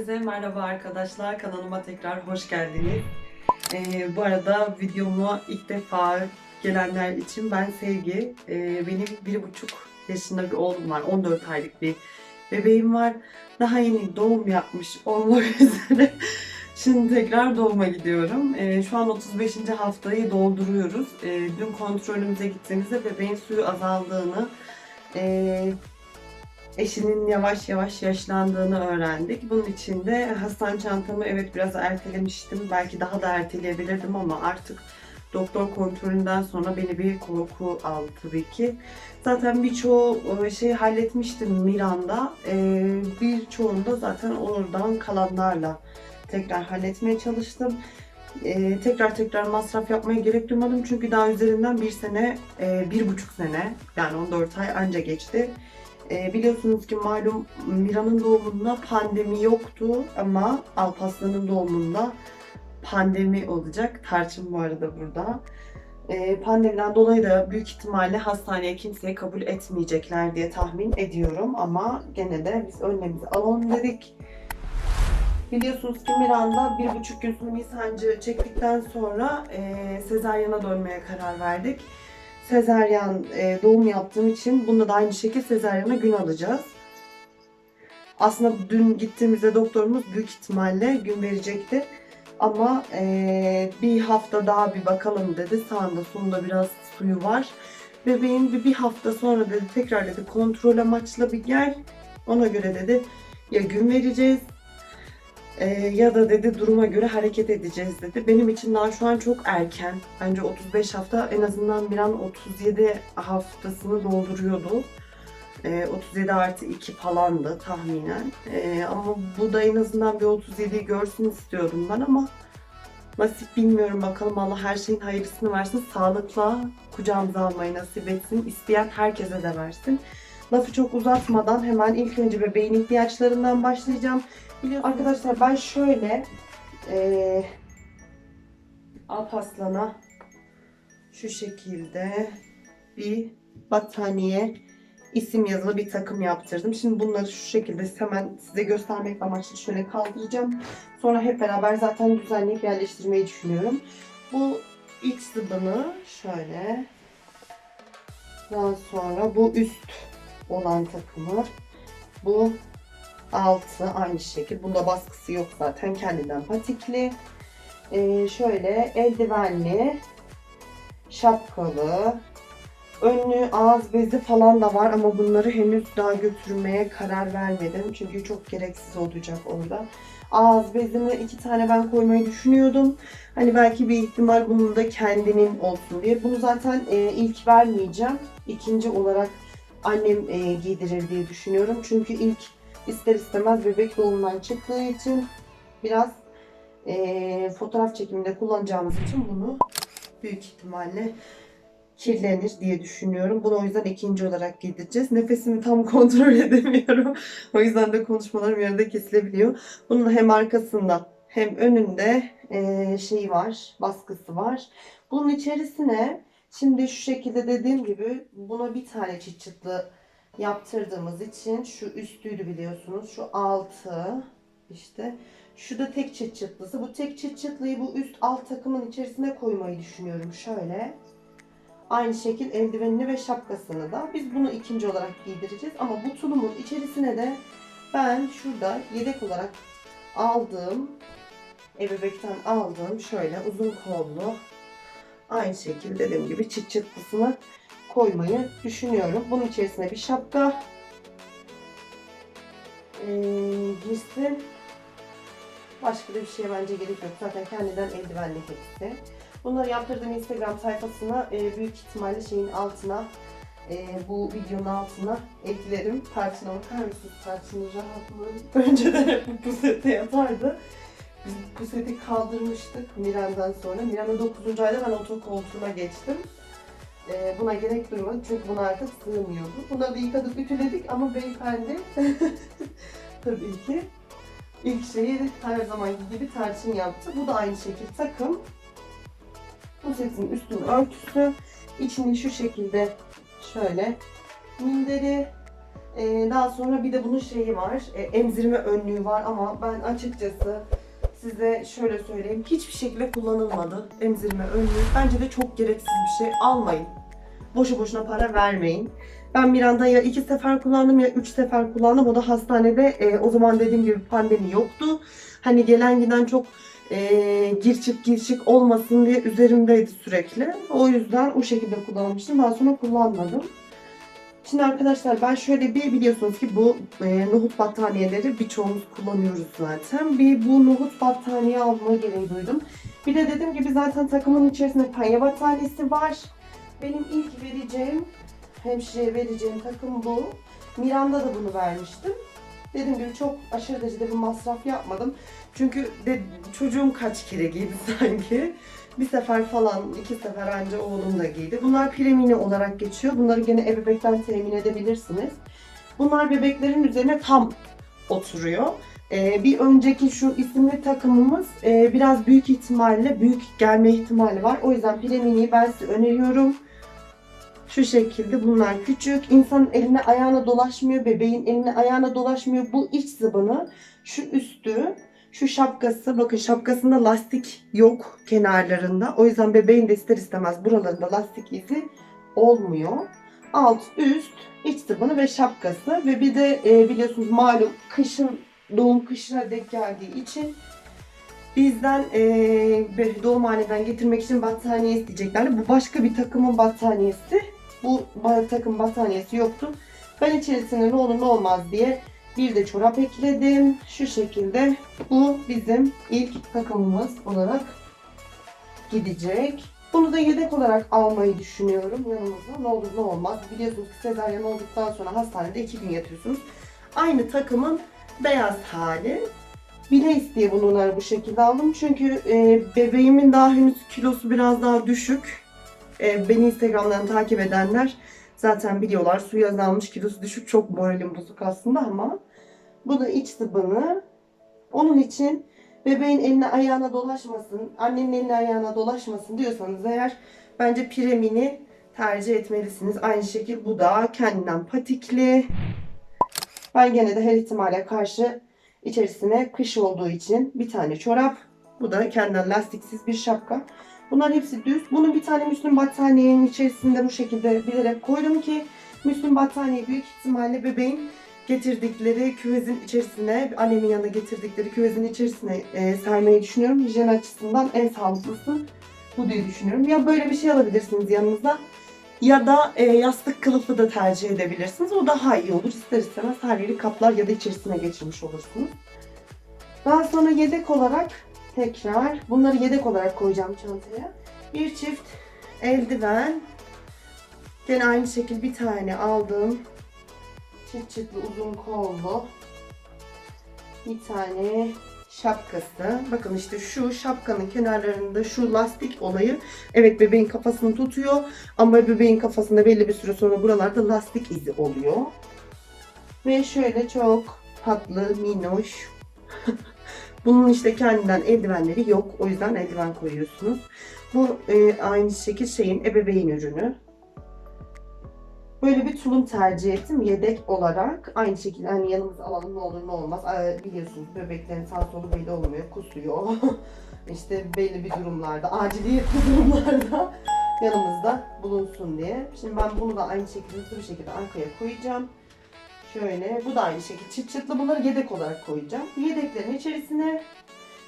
Herkese merhaba arkadaşlar. Kanalıma tekrar hoş geldiniz. Ee, bu arada videoma ilk defa gelenler için ben Sevgi. Ee, benim bir buçuk yaşında bir oğlum var. 14 aylık bir bebeğim var. Daha yeni doğum yapmış olmak üzere. Şimdi tekrar doğuma gidiyorum. Ee, şu an 35. haftayı dolduruyoruz. Ee, dün kontrolümüze gittiğimizde bebeğin suyu azaldığını, e, eşinin yavaş yavaş yaşlandığını öğrendik. Bunun için de hastane çantamı evet biraz ertelemiştim. Belki daha da erteleyebilirdim ama artık doktor kontrolünden sonra beni bir korku aldı tabii ki. Zaten birçoğu e, şeyi halletmiştim Miran'da. Ee, birçoğunda zaten Onur'dan kalanlarla tekrar halletmeye çalıştım. Ee, tekrar tekrar masraf yapmaya gerek duymadım çünkü daha üzerinden bir sene, e, bir buçuk sene yani 14 ay anca geçti. E, biliyorsunuz ki malum Mira'nın doğumunda pandemi yoktu ama Alparslan'ın doğumunda pandemi olacak. Tarçın bu arada burada. E, pandemiden dolayı da büyük ihtimalle hastaneye kimseye kabul etmeyecekler diye tahmin ediyorum ama gene de biz önlemimizi alalım dedik. Biliyorsunuz ki Miran'da bir buçuk gün suni sancı çektikten sonra e, sezaryana dönmeye karar verdik sezaryen e, doğum yaptığım için bunda da aynı şekilde sezaryana gün alacağız. Aslında dün gittiğimizde doktorumuz büyük ihtimalle gün verecekti. Ama e, bir hafta daha bir bakalım dedi. Sağında solunda biraz suyu var. Bebeğin bir, bir hafta sonra dedi tekrar dedi kontrol amaçlı bir gel. Ona göre dedi ya gün vereceğiz e, ya da dedi duruma göre hareket edeceğiz dedi. Benim için daha şu an çok erken. Bence 35 hafta en azından bir an 37 haftasını dolduruyordu. E, 37 artı 2 falandı tahminen. E, ama bu da en azından bir 37'yi görsün istiyordum ben ama nasip bilmiyorum bakalım Allah her şeyin hayırlısını versin. Sağlıkla kucağımıza almayı nasip etsin. İsteyen herkese de versin. Lafı çok uzatmadan hemen ilk önce bebeğin ihtiyaçlarından başlayacağım. Biliyorsunuz arkadaşlar ben şöyle eee Alparslan'a şu şekilde bir battaniye isim yazılı bir takım yaptırdım. Şimdi bunları şu şekilde hemen size göstermek amaçlı şöyle kaldıracağım. Sonra hep beraber zaten düzenleyip yerleştirmeyi düşünüyorum. Bu iç zıbını şöyle daha sonra bu üst olan takımı bu altı aynı şekil. Bunda baskısı yok zaten. Kendinden patikli. Ee, şöyle eldivenli, şapkalı, önlü ağız bezi falan da var ama bunları henüz daha götürmeye karar vermedim. Çünkü çok gereksiz olacak orada. Ağız bezini iki tane ben koymayı düşünüyordum. Hani belki bir ihtimal bunun da kendinin olsun diye. Bunu zaten e, ilk vermeyeceğim. İkinci olarak annem e, giydirir diye düşünüyorum. Çünkü ilk ister istemez bebek doğumundan çıktığı için biraz e, fotoğraf çekiminde kullanacağımız için bunu büyük ihtimalle kirlenir diye düşünüyorum. Bunu o yüzden ikinci olarak giydireceğiz. Nefesimi tam kontrol edemiyorum. o yüzden de konuşmalarım yarıda kesilebiliyor. Bunun hem arkasında hem önünde e, şeyi var, baskısı var. Bunun içerisine şimdi şu şekilde dediğim gibi buna bir tane çıt çıtlı yaptırdığımız için şu üstüydü biliyorsunuz. Şu altı işte. Şu da tek çıt çıtlısı. Bu tek çıt çıtlıyı bu üst alt takımın içerisine koymayı düşünüyorum. Şöyle. Aynı şekil eldivenini ve şapkasını da. Biz bunu ikinci olarak giydireceğiz. Ama bu tulumun içerisine de ben şurada yedek olarak aldığım ebebekten aldığım şöyle uzun kollu aynı şekilde dediğim gibi çıt çıtlısını koymayı düşünüyorum. Bunun içerisine bir şapka girsin. Başka da bir şeye bence gerek yok. Zaten kendinden eldivenli hepsi. Bunları yaptırdığım Instagram sayfasına e, büyük ihtimalle şeyin altına e, bu videonun altına eklerim. Tarçın'a bakar mısınız? Tarçın'ın rahatlığı. Önceden hep bu pusete yatardı. Biz puseti kaldırmıştık Miran'dan sonra. Miran'ın 9. ayda ben otur koltuğuna geçtim. E, buna gerek duymadık çünkü buna artık sığmıyordu. Bunları da yıkadık, ütüledik ama beyefendi tabii ki ilk şeyi her zamanki gibi tarçın yaptı. Bu da aynı şekilde takım. Bu setin üstünün örtüsü. İçini şu şekilde şöyle minderi. Ee, daha sonra bir de bunun şeyi var. e, emzirme önlüğü var ama ben açıkçası size şöyle söyleyeyim. Hiçbir şekilde kullanılmadı emzirme önlüğü. Bence de çok gereksiz bir şey. Almayın. Boşu boşuna para vermeyin. Ben Miranda ya iki sefer kullandım ya üç sefer kullandım. O da hastanede e, o zaman dediğim gibi pandemi yoktu. Hani gelen giden çok e, gir çık gir çık olmasın diye üzerimdeydi sürekli. O yüzden o şekilde kullanmıştım. Daha sonra kullanmadım. Şimdi arkadaşlar ben şöyle bir biliyorsunuz ki bu e, nohut battaniyeleri birçoğumuz kullanıyoruz zaten. Bir bu nohut battaniye alma gereği duydum. Bir de dediğim gibi zaten takımın içerisinde panya battaniyesi var. Benim ilk vereceğim, hemşireye vereceğim takım bu. Miranda da bunu vermiştim. Dediğim gibi çok aşırı derecede bir masraf yapmadım. Çünkü de, çocuğum kaç kere giydi sanki. Bir sefer falan, iki sefer anca oğlum da giydi. Bunlar premini olarak geçiyor. Bunları gene ebebekten temin edebilirsiniz. Bunlar bebeklerin üzerine tam oturuyor. Ee, bir önceki şu isimli takımımız e, biraz büyük ihtimalle, büyük gelme ihtimali var. O yüzden preminiyi ben size öneriyorum. Şu şekilde bunlar küçük. İnsanın eline ayağına dolaşmıyor. Bebeğin eline ayağına dolaşmıyor. Bu iç zıbını, şu üstü, şu şapkası. Bakın şapkasında lastik yok kenarlarında. O yüzden bebeğin de ister istemez buralarında lastik izi olmuyor. Alt, üst, iç zıbını ve şapkası. Ve bir de e, biliyorsunuz malum kışın doğum kışına denk geldiği için bizden e, doğumhaneden getirmek için battaniye isteyeceklerdi. Bu başka bir takımın battaniyesi. Bu takım battaniyesi yoktu. Ben içerisine ne olur ne olmaz diye bir de çorap ekledim. Şu şekilde bu bizim ilk takımımız olarak gidecek. Bunu da yedek olarak almayı düşünüyorum yanımıza. Ne olur ne olmaz. Biliyorsunuz ki sezaryen olduktan sonra hastanede iki gün yatıyorsunuz. Aynı takımın beyaz hali. Bile isteye bunları bu şekilde aldım. Çünkü e, bebeğimin daha henüz kilosu biraz daha düşük. E, beni Instagram'dan takip edenler zaten biliyorlar. Su yazılmış kilosu düşük. Çok moralim bozuk aslında ama bu da iç sıvını. Onun için bebeğin eline ayağına dolaşmasın, annenin eline ayağına dolaşmasın diyorsanız eğer bence Piremini tercih etmelisiniz. Aynı şekilde bu da kendinden patikli. Ben gene de her ihtimale karşı içerisine kış olduğu için bir tane çorap. Bu da kendinden lastiksiz bir şapka. Bunların hepsi düz. Bunun bir tane Müslüm battaniyenin içerisinde bu şekilde bilerek koydum ki Müslüm battaniye büyük ihtimalle bebeğin getirdikleri küvezin içerisine, annemin yanına getirdikleri küvezin içerisine e, sermeyi düşünüyorum. Hijyen açısından en sağlıklısı bu diye düşünüyorum. Ya böyle bir şey alabilirsiniz yanınıza ya da e, yastık kılıfı da tercih edebilirsiniz. O daha iyi olur. İster istemez her yeri kaplar ya da içerisine geçirmiş olursunuz. Daha sonra yedek olarak tekrar bunları yedek olarak koyacağım çantaya. Bir çift eldiven. Gene aynı şekilde bir tane aldım. Çıt çıtlı uzun kollu. Bir tane şapkası. Bakın işte şu şapkanın kenarlarında şu lastik olayı evet bebeğin kafasını tutuyor ama bebeğin kafasında belli bir süre sonra buralarda lastik izi oluyor. Ve şöyle çok tatlı, minnoş. Bunun işte kendinden eldivenleri yok. O yüzden eldiven koyuyorsunuz. Bu e, aynı şekil şeyin ebeveyn ürünü. Böyle bir tulum tercih ettim yedek olarak. Aynı şekilde hani yanımıza alalım ne olur ne olmaz. Biliyorsunuz bebeklerin sağ solu belli olmuyor. Kusuyor. işte belli bir durumlarda, aciliyetli durumlarda yanımızda bulunsun diye. Şimdi ben bunu da aynı şekilde bir şekilde arkaya koyacağım. Şöyle bu da aynı şekilde çıt çıtlı bunları yedek olarak koyacağım. Yedeklerin içerisine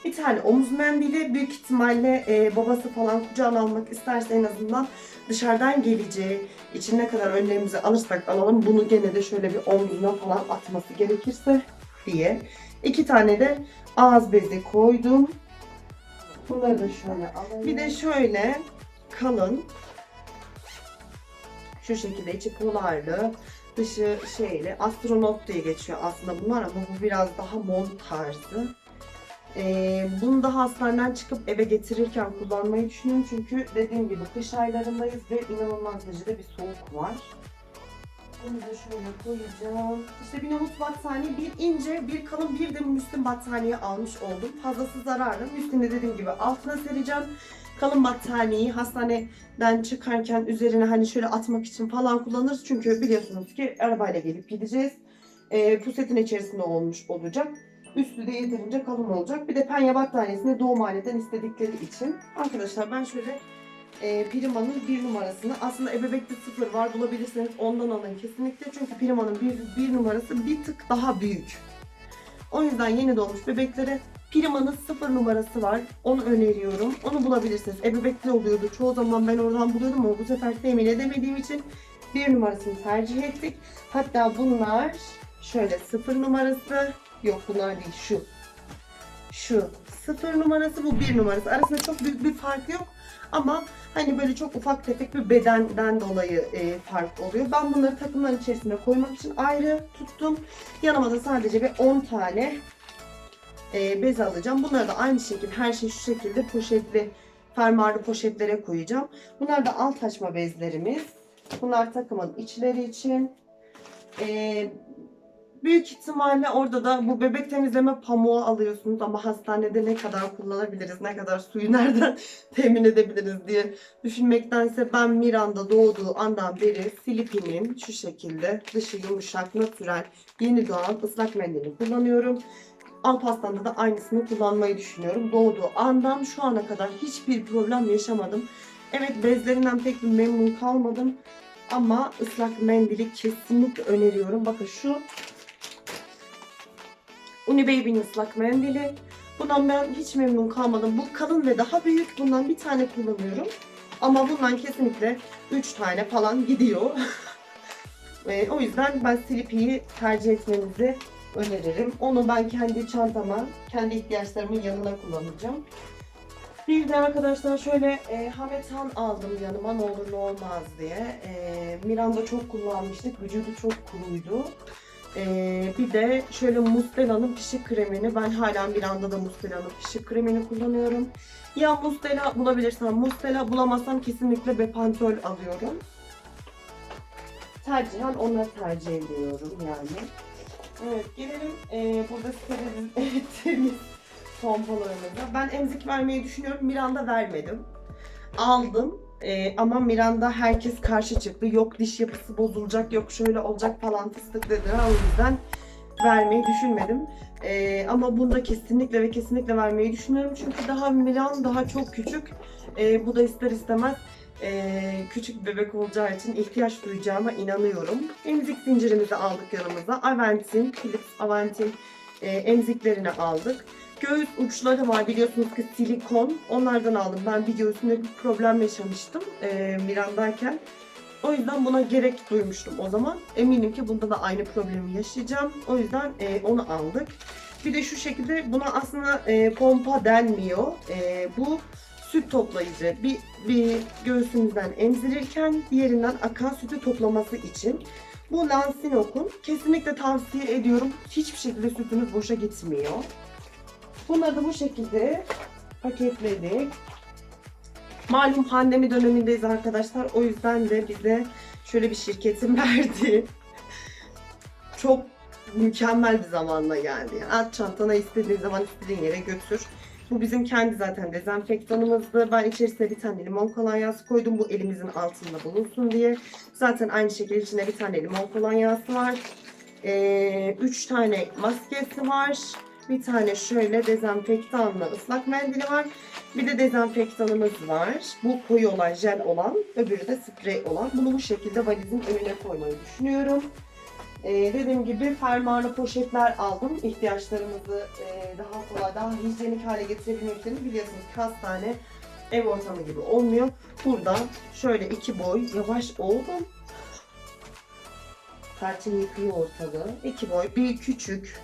bir tane omuz mendili büyük ihtimalle e, babası falan kucağına almak isterse en azından dışarıdan geleceği için ne kadar önlemimizi alırsak alalım bunu gene de şöyle bir omzuna falan atması gerekirse diye. İki tane de ağız bezi koydum. Bunları da şöyle alayım. Bir de şöyle kalın şu şekilde içi polarlı dışı şeyli astronot diye geçiyor aslında bunlar ama bu biraz daha mont tarzı. Ee, bunu da hastaneden çıkıp eve getirirken kullanmayı düşünüyorum çünkü dediğim gibi kış aylarındayız ve inanılmaz derecede bir soğuk var. Bunu da şöyle koyacağım. İşte bir nohut battaniye, bir ince, bir kalın, bir de müslüm battaniye almış oldum. Fazlası zararlı. Müslümü dediğim gibi altına sereceğim. Kalın battaniyeyi hastaneden çıkarken üzerine hani şöyle atmak için falan kullanırız. Çünkü biliyorsunuz ki arabayla gelip gideceğiz. e, pusetin içerisinde olmuş olacak. Üstü de yeterince kalın olacak. Bir de penye battaniyesini doğum haliden istedikleri için. Arkadaşlar ben şöyle e, Prima'nın bir numarasını aslında ebebekte sıfır var bulabilirseniz ondan alın kesinlikle. Çünkü Prima'nın bir, bir numarası bir tık daha büyük. O yüzden yeni doğmuş bebeklere Prima'nın sıfır numarası var. Onu öneriyorum. Onu bulabilirsiniz. Ebebekte oluyordu. Çoğu zaman ben oradan buluyordum ama bu sefer temin edemediğim için bir numarasını tercih ettik. Hatta bunlar şöyle sıfır numarası. Yok bunlar değil şu. Şu sıfır numarası bu bir numarası. Arasında çok büyük bir fark yok. Ama hani böyle çok ufak tefek bir bedenden dolayı e, fark oluyor. Ben bunları takımların içerisine koymak için ayrı tuttum. Yanıma da sadece bir 10 tane e, bez alacağım. Bunları da aynı şekilde her şey şu şekilde poşetli fermuarlı poşetlere koyacağım. Bunlar da alt açma bezlerimiz. Bunlar takımın içleri için. E, büyük ihtimalle orada da bu bebek temizleme pamuğu alıyorsunuz ama hastanede ne kadar kullanabiliriz, ne kadar suyu nereden temin edebiliriz diye düşünmektense ben Miranda doğduğu andan beri Silipin'in şu şekilde dışı yumuşak, natürel, yeni doğan ıslak mendili kullanıyorum. Alparslan'da da aynısını kullanmayı düşünüyorum. Doğduğu andan şu ana kadar hiçbir problem yaşamadım. Evet bezlerinden pek bir memnun kalmadım. Ama ıslak mendili kesinlikle öneriyorum. Bakın şu Unibaby'nin ıslak mendili. Bundan ben hiç memnun kalmadım. Bu kalın ve daha büyük. Bundan bir tane kullanıyorum. Ama bundan kesinlikle 3 tane falan gidiyor. E, o yüzden ben Sleepy'yi tercih etmenizi öneririm. Onu ben kendi çantama, kendi ihtiyaçlarımın yanına kullanacağım. Bir de arkadaşlar şöyle e, Hametan aldım yanıma ne olur ne olmaz diye. E, Miranda çok kullanmıştık. Vücudu çok kuruydu. E, bir de şöyle Mustela'nın pişik kremini. Ben hala Miranda'da Mustela'nın pişik kremini kullanıyorum. Ya Mustela bulabilirsem Mustela bulamazsam kesinlikle Bepantol alıyorum. Tercihen onları tercih ediyorum yani. Evet gelelim e, burada steril ettiğimiz pompalarımıza. Ben emzik vermeyi düşünüyorum. Miranda vermedim. Aldım. E, ama Miranda herkes karşı çıktı. Yok diş yapısı bozulacak, yok şöyle olacak falan fıstık dediler. O yüzden vermeyi düşünmedim. E, ama bunda kesinlikle ve kesinlikle vermeyi düşünüyorum. Çünkü daha Miran daha çok küçük. E, bu da ister istemez e, küçük bir bebek olacağı için ihtiyaç duyacağıma inanıyorum. Emzik zincirimizi aldık yanımıza. Aventin, Philips Aventin e, emziklerini aldık. Göğüs uçları var biliyorsunuz ki silikon. Onlardan aldım. Ben bir göğsümde bir problem yaşamıştım e, Miran'dayken. O yüzden buna gerek duymuştum o zaman. Eminim ki bunda da aynı problemi yaşayacağım. O yüzden e, onu aldık. Bir de şu şekilde buna aslında e, pompa denmiyor. E, bu süt toplayıcı. Bir, bir göğsümüzden emzirirken diğerinden akan sütü toplaması için. Bu Lansinok'un kesinlikle tavsiye ediyorum. Hiçbir şekilde sütünüz boşa gitmiyor. Bunları da bu şekilde paketledik. Malum pandemi dönemindeyiz arkadaşlar. O yüzden de bize şöyle bir şirketin verdiği çok mükemmel bir zamanla geldi. Yani at çantana istediğin zaman istediğin yere götür. Bu bizim kendi zaten dezenfektanımızdı. Ben içerisine bir tane limon kolonyası koydum. Bu elimizin altında bulunsun diye. Zaten aynı şekilde içinde bir tane limon kolonyası var. Ee, üç tane maskesi var. Bir tane şöyle dezenfektanlı ıslak mendili var. Bir de dezenfektanımız var. Bu koyu olan, jel olan. Öbürü de sprey olan. Bunu bu şekilde valizin önüne koymayı düşünüyorum. Ee, dediğim gibi fermuarlı poşetler aldım. İhtiyaçlarımızı e, daha kolay, daha hijyenik hale getirebilmek için biliyorsunuz ki hastane ev ortamı gibi olmuyor. Burada şöyle iki boy, yavaş oğlum. Tarçın yıkıyor ortalığı. İki boy, bir küçük,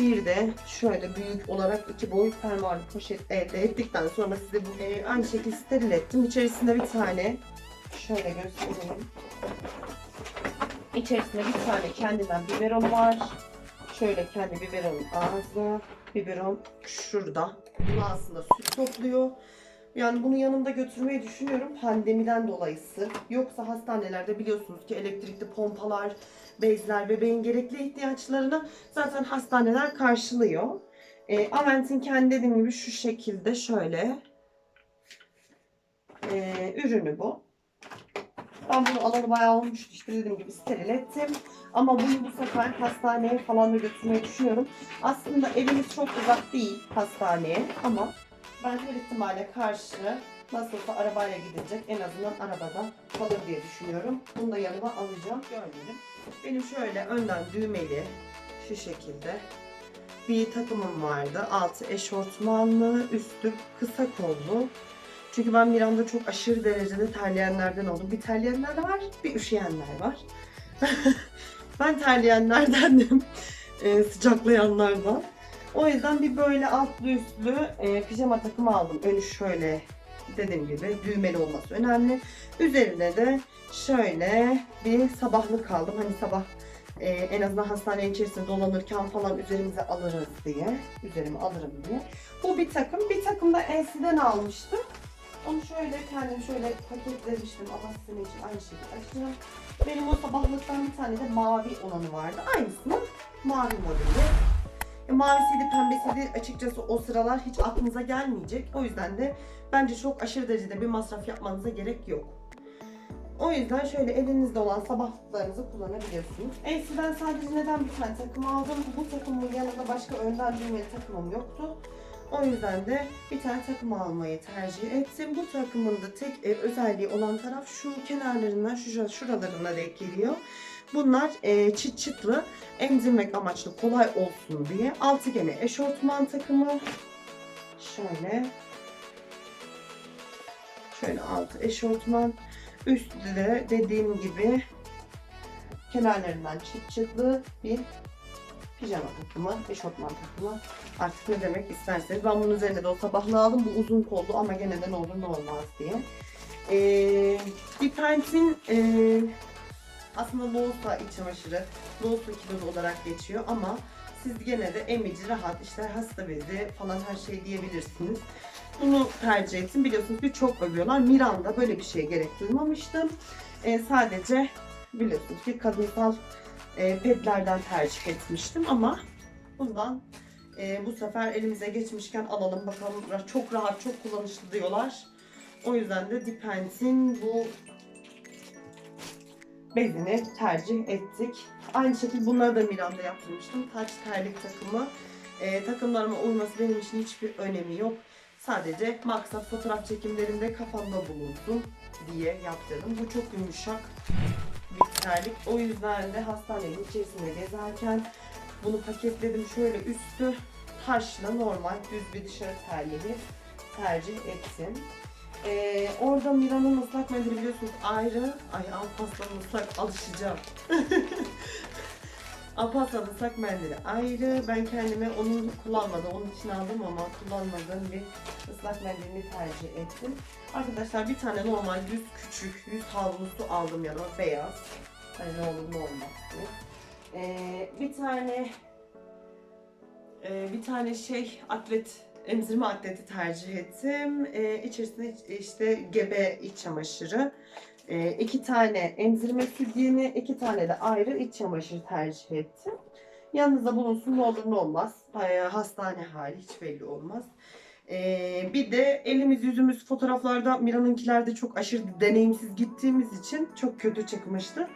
bir de şöyle büyük olarak iki boy fermuarlı poşet elde ettikten sonra size bu e, aynı şekilde steril ettim. İçerisinde bir tane şöyle göstereyim. İçerisinde bir tane kendinden biberon var. Şöyle kendi biberonun ağzı. Biberon şurada. Bunu aslında süt topluyor. Yani bunu yanımda götürmeyi düşünüyorum pandemiden dolayısı. Yoksa hastanelerde biliyorsunuz ki elektrikli pompalar, bezler, bebeğin gerekli ihtiyaçlarını zaten hastaneler karşılıyor. E, Avent'in kendi dediğim gibi şu şekilde şöyle e, ürünü bu. Ben bunu alalı bayağı olmuştu işte dediğim gibi steril ettim. Ama bunu bu sefer hastaneye falan da götürmeyi düşünüyorum. Aslında evimiz çok uzak değil hastaneye ama ben her ihtimale karşı nasıl olsa arabayla gidecek en azından arabada kalır diye düşünüyorum. Bunu da yanıma alacağım. Görmedim. Benim şöyle önden düğmeli şu şekilde bir takımım vardı. Altı eşortmanlı, üstü kısa kollu. Çünkü ben Miran'da çok aşırı derecede terleyenlerden oldum. Bir terleyenler var, bir üşüyenler var. ben terleyenlerdendim. E, sıcaklayanlardan. O yüzden bir böyle altlı üstlü e, pijama takımı aldım. Önü şöyle dediğim gibi düğmeli olması önemli. Üzerine de şöyle bir sabahlık aldım. Hani sabah e, en azından hastane içerisinde dolanırken falan üzerimize alırız diye. Üzerime alırım diye. Bu bir takım. Bir takım da Elsi'den almıştım. Onu şöyle kendim şöyle paketlemiştim. Ama sizin için aynı şekilde açacağım. Benim o sabahlıktan bir tane de mavi olanı vardı. Aynısının mavi modeli. E, mavisiydi, pembesiydi açıkçası o sıralar hiç aklınıza gelmeyecek. O yüzden de bence çok aşırı derecede bir masraf yapmanıza gerek yok. O yüzden şöyle elinizde olan sabahlıklarınızı kullanabiliyorsunuz. Elsiden sadece neden bir tane takım aldım? Bu takımın yanında başka önden düğmeli takımım yoktu. O yüzden de bir tane takım almayı tercih ettim. Bu takımın da tek e, özelliği olan taraf şu kenarlarından şu şuralarına denk geliyor. Bunlar e, çıt çıtlı emzirmek amaçlı kolay olsun diye. Altı gene eşortman takımı. Şöyle. Şöyle altı eşortman. Üstü de dediğim gibi kenarlarından çıt çıtlı bir pijama takımı, eşofman takımı. Artık ne demek isterseniz. Ben bunun üzerine de o sabahlı aldım. Bu uzun kollu ama gene de ne olur ne olmaz diye. Ee, bir pentin ee, aslında Loğusa iç çamaşırı, Loğusa kilolu olarak geçiyor ama siz gene de emici, rahat, işte hasta bezi falan her şey diyebilirsiniz. Bunu tercih ettim. Biliyorsunuz birçok övüyorlar. Miranda böyle bir şeye gerek duymamıştım. Ee, sadece biliyorsunuz ki kadınsal e, pedlerden tercih etmiştim ama bundan e, bu sefer elimize geçmişken alalım bakalım. Çok rahat, çok kullanışlı diyorlar. O yüzden de Depend'in bu bezini tercih ettik. Aynı şekilde bunları da Milan'da yaptırmıştım. Taç terlik takımı. E, takımlarıma uyması benim için hiçbir önemi yok. Sadece maksat fotoğraf çekimlerinde kafamda bulunsun diye yaptırdım. Bu çok yumuşak bir terlik. O yüzden de hastanenin içerisinde gezerken bunu paketledim. Şöyle üstü taşla normal düz bir dışarı terliği tercih ettim. Ee, orada Mira'nın ıslak mendili biliyorsunuz ayrı. Ay Alparslan'ın ıslak alışacağım. Alparslan ıslak mendili ayrı. Ben kendime onu kullanmadım. Onun için aldım ama kullanmadığım bir ıslak mendilini tercih ettim. Arkadaşlar bir tane normal yüz küçük yüz havlusu aldım yanıma beyaz. Hani ne olur ne olmaz diye. Ee, bir tane e, bir tane şey atlet emzirme atleti tercih ettim. Ee, içerisinde işte gebe iç çamaşırı. Ee, iki tane emzirme sütyeni, iki tane de ayrı iç çamaşırı tercih ettim. Yanınızda bulunsun ne olur ne olmaz. Ee, hastane hali hiç belli olmaz. Ee, bir de elimiz yüzümüz fotoğraflarda Mira'nınkilerde çok aşırı deneyimsiz gittiğimiz için çok kötü çıkmıştı.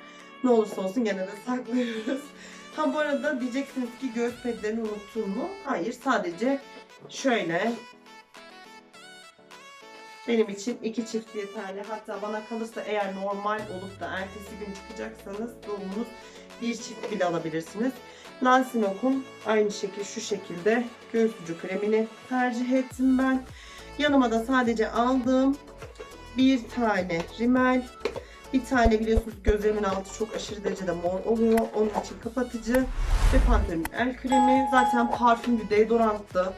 Ne olursa olsun gene de saklıyoruz. Ha bu arada diyeceksiniz ki göğüs pedlerini unuttun mu? Hayır sadece şöyle benim için iki çift yeterli. Hatta bana kalırsa eğer normal olup da ertesi gün çıkacaksanız doğumunuz bir çift bile alabilirsiniz. Lansinok'un aynı şekilde şu şekilde göğüs ucu kremini tercih ettim ben. Yanıma da sadece aldığım bir tane rimel, bir tane biliyorsunuz gözlerimin altı çok aşırı derecede mor oluyor. Onun için kapatıcı ve Pantene el kremi. Zaten parfümlü, deodoranttı.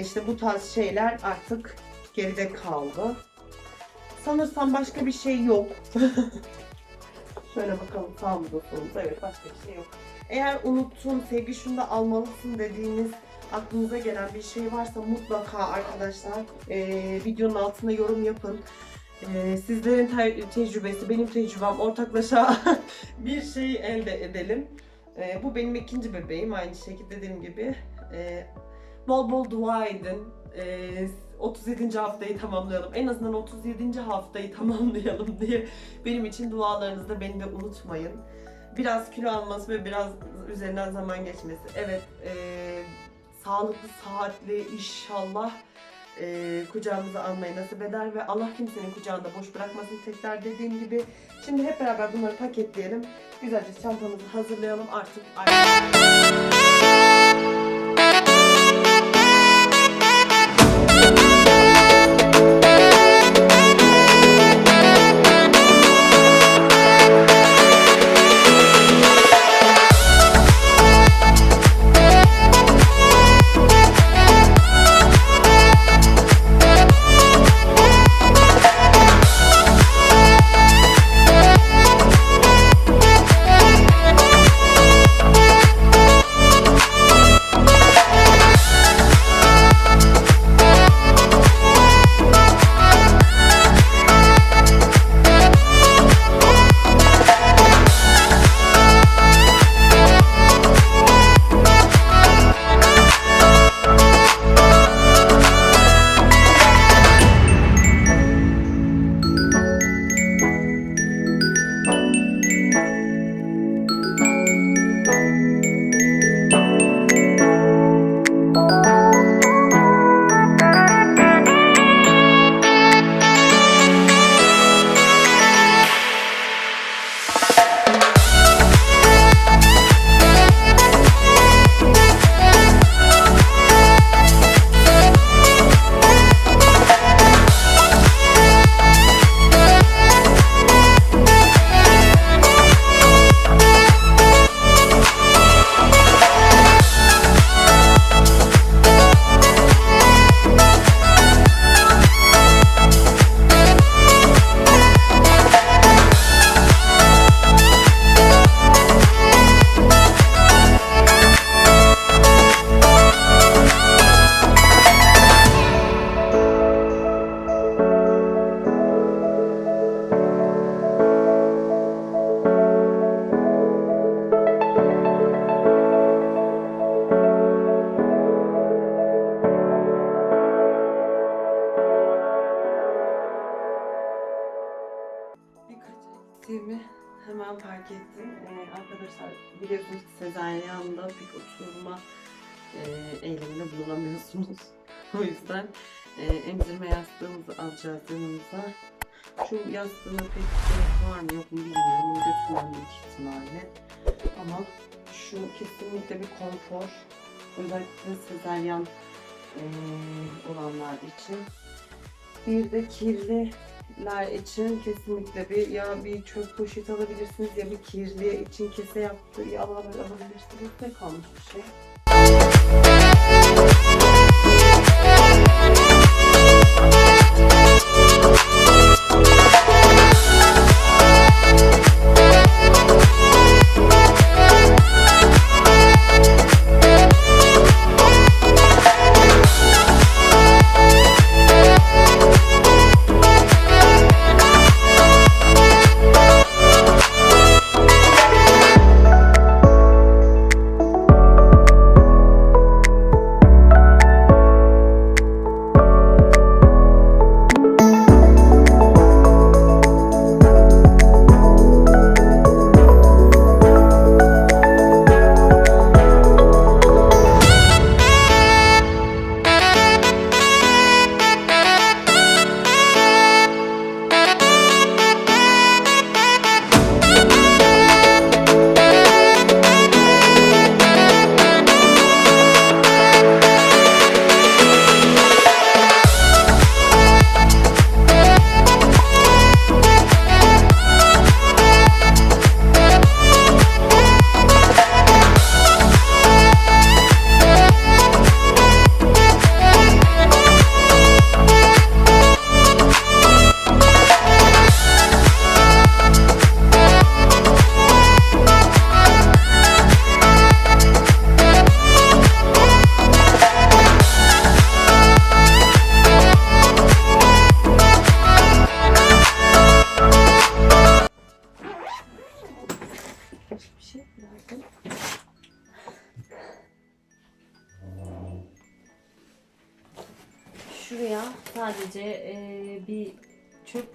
İşte bu tarz şeyler artık geride kaldı. Sanırsam başka bir şey yok. Şöyle bakalım sağımızda solumuzda. Evet başka bir şey yok. Eğer unuttun, sevgi şunu da almalısın dediğiniz aklınıza gelen bir şey varsa mutlaka arkadaşlar eee, videonun altına yorum yapın. Eee, sizlerin te- tecrübesi, benim tecrübem ortaklaşa bir şey elde edelim. Eee, bu benim ikinci bebeğim aynı şekilde dediğim gibi. Eee, bol bol dua edin. Eee, 37. haftayı tamamlayalım. En azından 37. haftayı tamamlayalım diye benim için dualarınızda beni de unutmayın. Biraz kilo alması ve biraz üzerinden zaman geçmesi. Evet, eee, sağlıklı, saatli inşallah eee kucağımıza almayı nasip eder ve Allah kimsenin kucağında boş bırakmasın tekrar dediğim gibi. Şimdi hep beraber bunları paketleyelim. Güzelce çantamızı hazırlayalım artık. Birkaç büyük ihtimalle. Ama şu kesinlikle bir konfor. Özellikle sezaryen e, olanlar için. Bir de kirliler için kesinlikle bir ya bir çöp poşeti alabilirsiniz ya bir kirli için kese yaptı ya alabilirsiniz. Ne kalmış bir şey.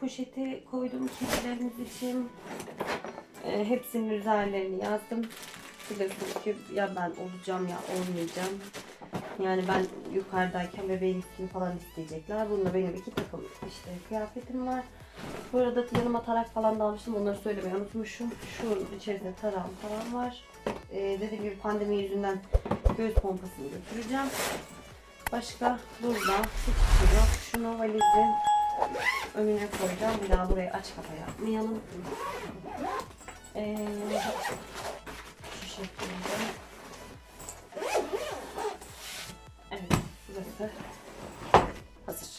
Poşeti koydum kedilerimiz için. E, hepsinin üzerlerini yazdım. Biliyorsunuz ki ya ben olacağım ya olmayacağım. Yani ben yukarıdayken bebeğin üstünü falan isteyecekler. Bunda benim iki takım işte kıyafetim var. Bu arada yanıma tarak falan da almıştım. Onları söylemeyi unutmuşum. Şu içerisinde tarağım falan var. Ee, dediğim gibi pandemi yüzünden göğüs pompasını götüreceğim. Başka burada hiçbir şey yok. Şunu valizin önüne koyacağım. Bir daha burayı aç kapa yapmayalım. Ee, şu şekilde. Evet, burası hazır.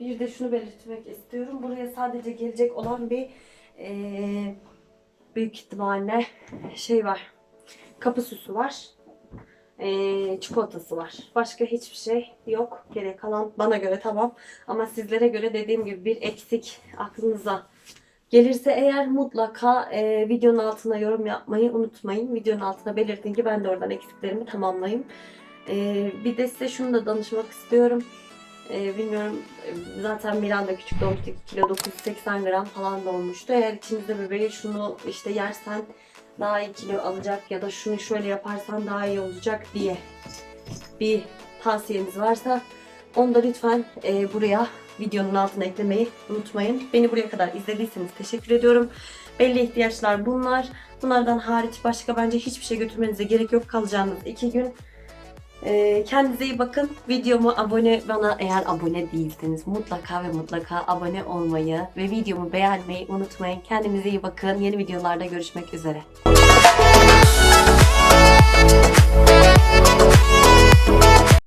Bir de şunu belirtmek istiyorum. Buraya sadece gelecek olan bir eee, büyük ihtimalle şey var. Kapı süsü var. Eee, çikolatası var. Başka hiçbir şey yok. Gerek kalan bana göre tamam. Ama sizlere göre dediğim gibi bir eksik aklınıza gelirse eğer mutlaka eee, videonun altına yorum yapmayı unutmayın. Videonun altına belirtin ki ben de oradan eksiklerimi tamamlayayım. Eee, bir de size şunu da danışmak istiyorum. Ee, bilmiyorum e, zaten Miranda küçük doğmuştu 2 kilo 980 gram falan doğmuştu. Eğer içinizde bebeği şunu işte yersen daha iyi kilo alacak ya da şunu şöyle yaparsan daha iyi olacak diye bir tavsiyeniz varsa onu da lütfen e, buraya videonun altına eklemeyi unutmayın. Beni buraya kadar izlediyseniz teşekkür ediyorum. Belli ihtiyaçlar bunlar. Bunlardan hariç başka bence hiçbir şey götürmenize gerek yok kalacağınız iki gün. Ee, kendinize iyi bakın. Videomu abone bana eğer abone değilseniz mutlaka ve mutlaka abone olmayı ve videomu beğenmeyi unutmayın. Kendinize iyi bakın. Yeni videolarda görüşmek üzere.